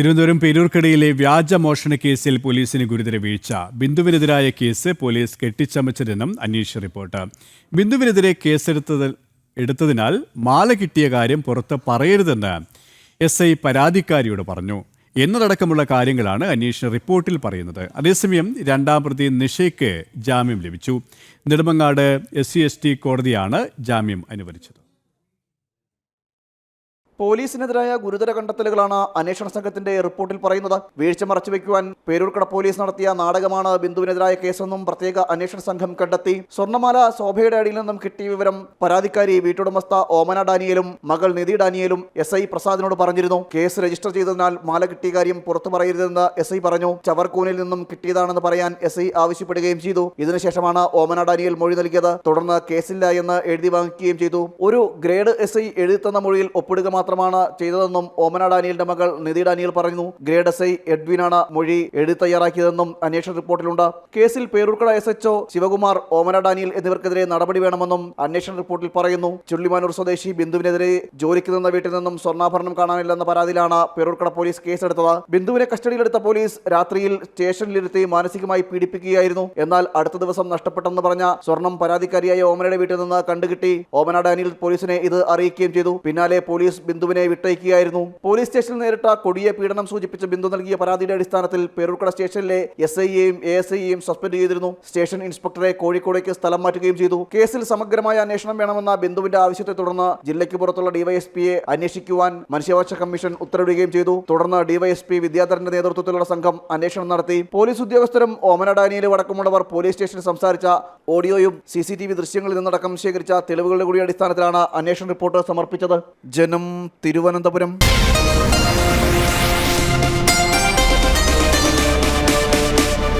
തിരുവനന്തപുരം പേരൂർക്കടയിലെ വ്യാജമോഷണ കേസിൽ പോലീസിന് ഗുരുതര വീഴ്ച. ബിന്ദുവിനെതിരായ കേസ് പോലീസ് കെട്ടിച്ചമച്ചതെന്നും അന്വേഷണ റിപ്പോർട്ട്. ബിന്ദുവിനെതിരെ കേസെടുത്തത് എടുത്തതിനാൽ മാല കിട്ടിയ കാര്യം പുറത്ത് പറയരുതെന്ന് എസ് ഐ പരാതിക്കാരിയോട് പറഞ്ഞു. എന്നതടക്കമുള്ള കാര്യങ്ങളാണ് അന്വേഷണ റിപ്പോർട്ടിൽ പറയുന്നത്. അതേസമയം രണ്ടാം പ്രതി നിഷയ്ക്ക് ജാമ്യം ലഭിച്ചു. നെടുമങ്ങാട് എസ് സി കോടതിയാണ് ജാമ്യം അനുവദിച്ചത്. പോലീസിനെതിരായ ഗുരുതര കണ്ടെത്തലുകളാണ് അന്വേഷണ സംഘത്തിന്റെ റിപ്പോർട്ടിൽ പറയുന്നത്. വീഴ്ച മറച്ചുവെക്കുവാൻ പേരൂർക്കട പോലീസ് നടത്തിയ നാടകമാണ് ബിന്ദുവിനെതിരായ കേസെന്നും പ്രത്യേക അന്വേഷണ സംഘം കണ്ടെത്തി. സ്വർണമാല ശോഭയുടെ അടിയിൽ നിന്നും കിട്ടിയ വിവരം പരാതിക്കാരി വീട്ടുടമസ്ഥ ഓമന ഡാനിയലും മകൾ നിധി ഡാനിയലും എസ് ഐ പ്രസാദിനോട് പറഞ്ഞിരുന്നു. കേസ് രജിസ്റ്റർ ചെയ്തതിനാൽ മാല കിട്ടിയ കാര്യം പുറത്തു പറയരുതെന്ന് എസ് ഐ പറഞ്ഞു. ചവർക്കൂനിൽ നിന്നും കിട്ടിയതാണെന്ന് പറയാൻ എസ് ഐ ആവശ്യപ്പെടുകയും ചെയ്തു. ഇതിനുശേഷമാണ് ഓമന ഡാനിയൽ മൊഴി നൽകിയത്. തുടർന്ന് കേസില്ല എന്ന് എഴുതി വാങ്ങിക്കുകയും ചെയ്തു. ഒരു ഗ്രേഡ് എസ് ഐ എഴുതി തന്ന മൊഴിയിൽ ഒപ്പിടുക മാത്രമാണ് ചെയ്തതെന്നും ഓമന ഡാനിയലിന്റെ മകൾ നിധി ഡാനിയൽ പറയുന്നു. ഗ്രേഡ് എസ് ഐ എഡ്വിനാണ് മൊഴി എഴുതി തയ്യാറാക്കിയതെന്നും അന്വേഷണ റിപ്പോർട്ടിലുണ്ട്. കേസിൽ Peroorkada S HO Sivakumar Omana Daniel എന്നിവർക്കെതിരെ നടപടി വേണമെന്നും അന്വേഷണ റിപ്പോർട്ടിൽ പറയുന്നു. ചുള്ളിമാനൂർ സ്വദേശി ബിന്ദുവിനെതിരെ ജോലിക്ക് നിന്ന വീട്ടിൽ നിന്നും സ്വർണാഭരണം കാണാനില്ലെന്ന പരാതിയിലാണ് പേരൂർക്കട പോലീസ് കേസെടുത്തത്. ബിന്ദുവിനെ കസ്റ്റഡിയിലെടുത്ത പോലീസ് രാത്രിയിൽ സ്റ്റേഷനിലിരുത്തി മാനസികമായി പീഡിപ്പിക്കുകയായിരുന്നു. എന്നാൽ അടുത്ത ദിവസം നഷ്ടപ്പെട്ടെന്ന് പറഞ്ഞ സ്വർണം പരാതിക്കാരിയായ ഓമനയുടെ വീട്ടിൽ നിന്ന് കണ്ടുകിട്ടി. ഓമന ഡാനിയൽ പോലീസിനെ ഇത് അറിയിക്കുകയും ചെയ്തു. പിന്നാലെ പോലീസ് ബിന്ദുവിനെ വിട്ടയക്കുകയായിരുന്നു. പോലീസ് സ്റ്റേഷനിൽ നേരിട്ട കൊടിയ പീഡനം സൂചിപ്പിച്ച ബിന്ദു നൽകിയ പരാതിയുടെ അടിസ്ഥാനത്തിൽ പേരൂർക്കട സ്റ്റേഷനിലെ എസ് ഐയെയും എ എസ് ഐയെയും സസ്പെൻഡ് ചെയ്തിരുന്നു. സ്റ്റേഷൻ ഇൻസ്പെക്ടറെ കോഴിക്കോടേക്ക് സ്ഥലം മാറ്റുകയും ചെയ്തു. കേസിൽ സമഗ്രമായ അന്വേഷണം വേണമെന്ന ബിന്ദുവിന്റെ ആവശ്യത്തെ തുടർന്ന് ജില്ലയ്ക്ക് പുറത്തുള്ള ഡിവൈഎസ്പിയെ അന്വേഷിക്കുവാൻ മനുഷ്യാവകാശ കമ്മീഷൻ ഉത്തരവിടുകയും ചെയ്തു. തുടർന്ന് ഡിവൈഎസ്പി വിദ്യാധരന്റെ നേതൃത്വത്തിലുള്ള സംഘം അന്വേഷണം നടത്തി. പോലീസ് ഉദ്യോഗസ്ഥരും ഓമന ഡാനിയലും അടക്കമുള്ളവർ പോലീസ് സ്റ്റേഷനിൽ സംസാരിച്ച ഓഡിയോയും സി സി ടി വി ദൃശ്യങ്ങളിൽ നിന്നടക്കം ശേഖരിച്ച തെളിവുകളുടെ കൂടി അടിസ്ഥാനത്തിലാണ് അന്വേഷണ റിപ്പോർട്ട് സമർപ്പിച്ചത്. ജനം തിരുവനന്തപുരം.